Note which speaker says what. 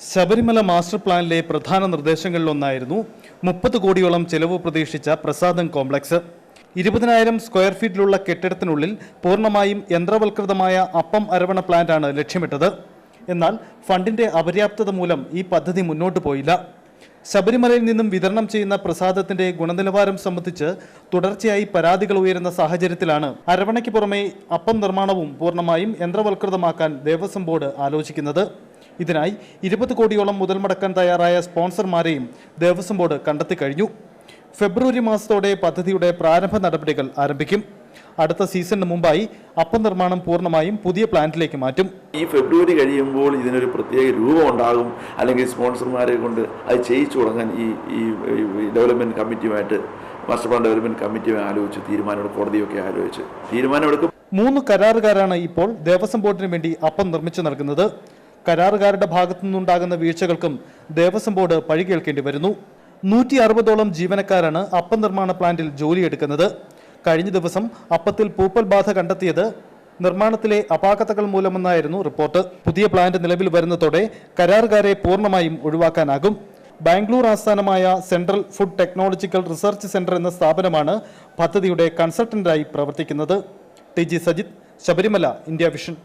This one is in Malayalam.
Speaker 1: ശബരിമല മാസ്റ്റർ പ്ലാനിലെ പ്രധാന നിർദ്ദേശങ്ങളിലൊന്നായിരുന്നു മുപ്പത് കോടിയോളം ചെലവ് പ്രതീക്ഷിച്ച പ്രസാദം കോംപ്ലക്സ്. ഇരുപതിനായിരം സ്ക്വയർ ഫീറ്റിലുള്ള കെട്ടിടത്തിനുള്ളിൽ പൂർണമായും യന്ത്രവൽകൃതമായ അപ്പം അരവണ പ്ലാന്റാണ് ലക്ഷ്യമിട്ടത്. എന്നാൽ ഫണ്ടിന്റെ അപര്യാപ്തത മൂലം ഈ പദ്ധതി മുന്നോട്ട് പോയില്ല. ശബരിമലയിൽ നിന്നും വിതരണം ചെയ്യുന്ന പ്രസാദത്തിന്റെ ഗുണനിലവാരം സംബന്ധിച്ച് തുടർച്ചയായി പരാതികൾ ഉയരുന്ന സാഹചര്യത്തിലാണ് അരവണയ്ക്ക് പുറമെ അപ്പം നിർമ്മാണവും പൂർണമായും യന്ത്രവൽകൃതമാക്കാൻ ദേവസ്വം ബോർഡ് ആലോചിക്കുന്നത്. ഇതിനായി ഇരുപത് കോടിയോളം മുതൽ മുടക്കാൻ തയ്യാറായ സ്പോൺസർമാരെയും ദേവസ്വം ബോർഡ് കണ്ടെത്തി കഴിഞ്ഞു. ഫെബ്രുവരി മാസത്തോടെ പദ്ധതിയുടെ പ്രാരംഭ നടപടികൾ ആരംഭിക്കും. അടുത്ത സീസണിന് മുമ്പായി അപ്പം നിർമ്മാണം പൂർണമായും പുതിയ പ്ലാന്റിലേക്ക് മാറ്റും.
Speaker 2: ഈ ഫെബ്രുവരി കഴിയുമ്പോൾ ഇതിനൊരു പ്രത്യേക രൂപം ഉണ്ടാകും. അല്ലെങ്കിൽ സ്പോൺസർമാരെ കൊണ്ട് അത് ചെയ്യിച്ചു തുടങ്ങാൻ ഈ ഈ ഡെവലപ്മെന്റ് കമ്മിറ്റിയുമായിട്ട് മാസ്റ്റർ പ്ലാൻ ഡെവലപ്മെന്റ് കമ്മിറ്റിയുമായി ആലോചിച്ച് തീരുമാനമെടുക്കും കോടതിയൊക്കെ ആലോചിച്ച് തീരുമാനമെടുക്കും
Speaker 1: മൂന്ന് കരാറുകാരാണ് ഇപ്പോൾ ദേവസ്വം ബോർഡിന് വേണ്ടി അപ്പം നിർമ്മിച്ചു നൽകുന്നത്. കരാറുകാരുടെ ഭാഗത്തു നിന്നുണ്ടാകുന്ന വീഴ്ചകൾക്കും ദേവസ്വം ബോർഡ് പഴി കേൾക്കേണ്ടി വരുന്നു. നൂറ്റി അറുപതോളം ജീവനക്കാരാണ് അപ്പം നിർമ്മാണ പ്ലാന്റിൽ ജോലിയെടുക്കുന്നത്. കഴിഞ്ഞ ദിവസം അപ്പത്തിൽ പൂപ്പൽ ബാധ കണ്ടെത്തിയത് നിർമ്മാണത്തിലെ അപാകതകൾ മൂലമെന്നായിരുന്നു റിപ്പോർട്ട്. പുതിയ പ്ലാന്റ് നിലവിൽ വരുന്നതോടെ കരാറുകാരെ പൂർണമായും ഒഴിവാക്കാനാകും. ബാംഗ്ലൂർ ആസ്ഥാനമായ central food technological research centre എന്ന സ്ഥാപനമാണ് പദ്ധതിയുടെ കൺസൾട്ടന്റായി പ്രവർത്തിക്കുന്നത്. T G Sajith Sabarimala India vision.